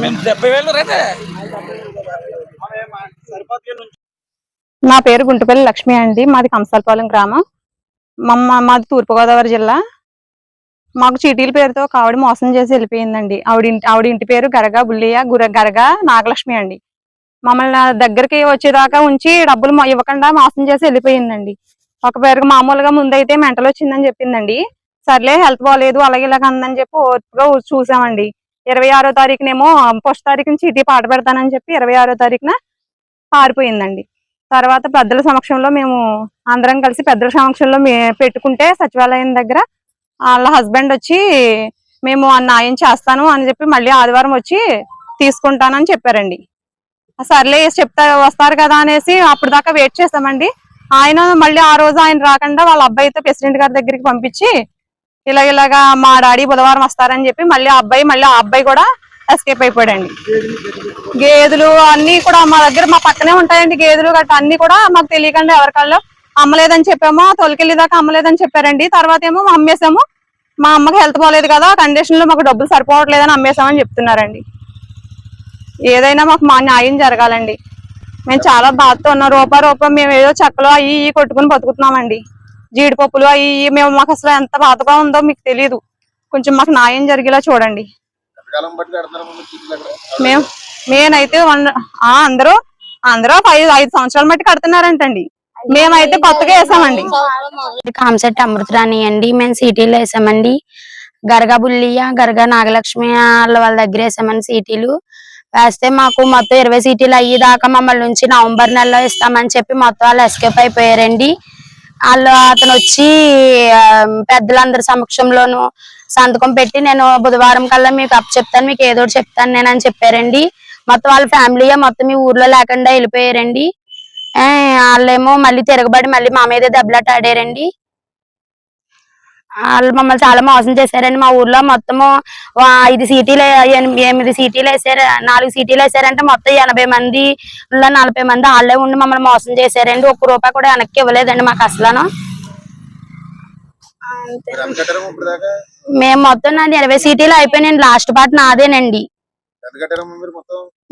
మేము డెబ్బై వేలు రైతే నా పేరు గుంటుపల్లి లక్ష్మి అండి. మాది కంసాలపాలెం గ్రామం. మమ్మ మాది తూర్పుగోదావరి జిల్లా. మాకు చీటీల పేరుతో ఒక ఆవిడ మోసం చేసి వెళ్ళిపోయిందండి. ఆవిడ ఇంటి ఆవిడ ఇంటి పేరు గరగా బుల్లియ గుర గరగా నాగలక్ష్మి అండి. మమ్మల్ని నా దగ్గరికి వచ్చేదాకా ఉంచి డబ్బులు ఇవ్వకుండా మోసం చేసి వెళ్ళిపోయిందండి. ఒక పేరుకు మామూలుగా ముందైతే మెంటలు వచ్చిందని చెప్పిందండి. సర్లే హెల్త్ బాగాలేదు అలాగే ఇలాగ అందని చెప్పి ఓర్పుగా చూసామండి. ఇరవై ఆరో తారీఖునేమో ఫస్ట్ తారీఖున చీటీ పాట పెడతానని చెప్పి ఇరవై ఆరో తారీఖున పారిపోయిందండి. తర్వాత పెద్దల సమక్షంలో మేము అందరం కలిసి పెద్దల సమక్షంలో పెట్టుకుంటే సచివాలయం దగ్గర వాళ్ళ హస్బెండ్ వచ్చి మేము న్యాయం చేస్తాను అని చెప్పి మళ్ళీ ఆదివారం వచ్చి తీసుకుంటానని చెప్పారండి. సర్లే చెప్తా వస్తారు కదా అనేసి అప్పుడు దాకా వెయిట్ చేస్తామండి. ఆయన మళ్ళీ ఆ రోజు ఆయన రాకుండా వాళ్ళ అబ్బాయితో ప్రెసిడెంట్ గారి దగ్గరికి పంపించి ఇలా ఇలాగా మా డాడీ బుధవారం వస్తారని చెప్పి మళ్ళీ ఆ అబ్బాయి మళ్ళీ ఆ అబ్బాయి కూడా ఎస్కేప్ అయిపోయాడండి. గేదెలు అన్ని కూడా మా దగ్గర మా పక్కనే ఉంటాయండి గేదెలు గట్ట అన్ని కూడా మాకు తెలియకుండా ఎవరికాళ్ళు అమ్మలేదని చెప్పామో తొలికెళ్ళి దాకా అమ్మలేదని చెప్పారండి. తర్వాత ఏమో అమ్మేసాము మా అమ్మకి హెల్త్ బాగలేదు కదా కండిషన్లో మాకు డబ్బులు సరిపోవట్లేదని అమ్మేసామని చెప్తున్నారండి. ఏదైనా మాకు మా న్యాయం జరగాలండి. మేము చాలా బాధతో ఉన్నాం. రూపాయి రూపాయి మేము ఏదో చెక్కలు అవి ఇవి కొట్టుకుని బతుకుతున్నామండి. జీడిపప్పులు అవి మేము మాకు అసలు ఎంత బాధగా ఉందో మీకు తెలియదు కొంచెం మాకు న్యాయం జరిగేలా చూడండి. మేము నేనైతే అందరూ అందరూ ఐదు ఐదు సంవత్సరాల మట్టి కడుతున్నారంటండి. మేమైతే కొత్తగా వేసామండి. కామశెట్టి అమృతరాణి అండి. మేము సిటీలో వేసామండి. గరగా బుల్లియ గరగా నాగలక్ష్మి వాళ్ళ వాళ్ళ దగ్గర వేసామండి సీటీలు. వేస్తే మాకు మొత్తం ఇరవై సీటీలు అయ్యేదాకా మమ్మల్ని నుంచి నవంబర్ నెలలో ఇస్తామని చెప్పి మొత్తం వాళ్ళు ఎస్కేప్ అయిపోయారండి. వాళ్ళు అతను వచ్చి పెద్దలందరి సమక్షంలోను సంతకం పెట్టి నేను బుధవారం కల్లా మీకు అప్ చెప్తాను మీకు ఏదో చెప్తాను నేను అని చెప్పారండి. మొత్తం వాళ్ళ ఫ్యామిలీ మొత్తం మీ ఊర్లో లేకుండా వెళ్ళిపోయారండి. ఆ, వాళ్ళేమో మళ్ళీ తిరగబడి మళ్ళీ మా మీద దెబ్బలాట ఆడారండి. వాళ్ళు మమ్మల్ని చాలా మోసం చేశారండి. మా ఊర్లో మొత్తము ఐదు సీటీలు ఎనిమిది సీటీలు వేసారు. నాలుగు సీటీలు వేసారంటే మొత్తం ఎనభై మంది నలభై మంది వాళ్ళే ఉండి మమ్మల్ని మోసం చేశారండి. ఒక్క రూపాయి కూడా వెనక్కి ఇవ్వలేదండి మాకు అసలు మేము మొత్తం నాది ఇరవై సీటీలు అయిపోయినాయండి. లాస్ట్ పార్ట్ నాదేనండి.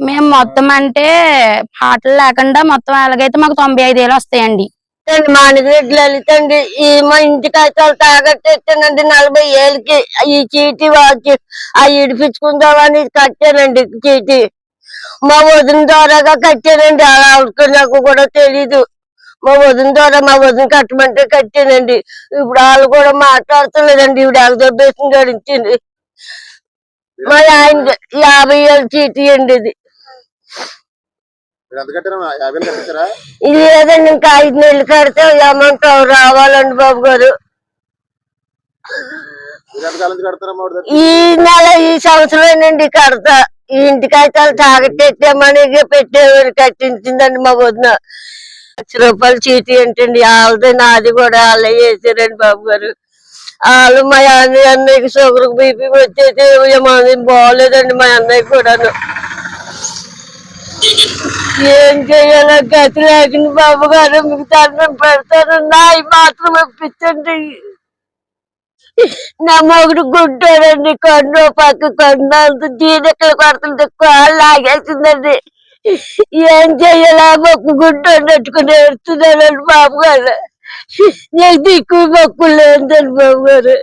మేము మొత్తం అంటే పాటలు లేకుండా మొత్తం ఎలాగైతే మాకు తొంభై ఐదు వేలు వస్తాయండి. అండి మానగిరెడ్డి లలిత అండి. ఈ మా ఇంటి కష్టాలు తాగట్టేస్తానండి. నలభై ఏళ్ళకి ఈ చీటీ వాచి ఆ ఇడిపించుకుందామని కట్టానండి చీటీ. మా వదిన ద్వారాగా కట్టానండి. అలా నాకు కూడా తెలీదు. మా వదిన ద్వారా మా వదిన కట్టమంటే కట్టానండి. ఇప్పుడు వాళ్ళు కూడా మాట్లాడుతలేదండి. ఇప్పుడు వాళ్ళ గడించింది మా ఆయన యాభై ఏళ్ళ చీటీ అండి ఇది మీరు ఎంత కట్టారమ్మా యాభై వేలు కట్టించారా ఇది లేదండి ఇంకా ఐదు నెలలు కడితే అమౌంట్ రావాలండి బాబు గారు? ఈ నెల ఈ సంవత్సరమేనండి కడతా ఈ ఇంటి కాగితాలు తాగట్టెట్టామని పెట్టేవారు కట్టించిందండి మా వదిన లక్ష రూపాయలు చీటీ ఏంటండి వాళ్ళది నాది కూడా వాళ్ళే వేసారండి బాబు గారు వాళ్ళు మా అన్నయ్య అన్నయ్యకి షుగర్ బీపీ వచ్చేసి బాగోలేదండి మా అన్నయ్య కూడాను ఏం చేయాలో గతి లేకుండా బాబు గారు మేము పెడతారు నాయి మాత్రం పిచ్చండి నా మొగుడు గుంటాడండి కన్ను పక్క కొండ అంత దీనెక్కడ పడుతుంది కాళ్ళు ఏం చేయాలా మొక్కు గుంట నెట్టుకుని ఎడుతున్నానండి బాబు గారు నీకు దిక్కు మొక్కు లేదండి బాబు గారు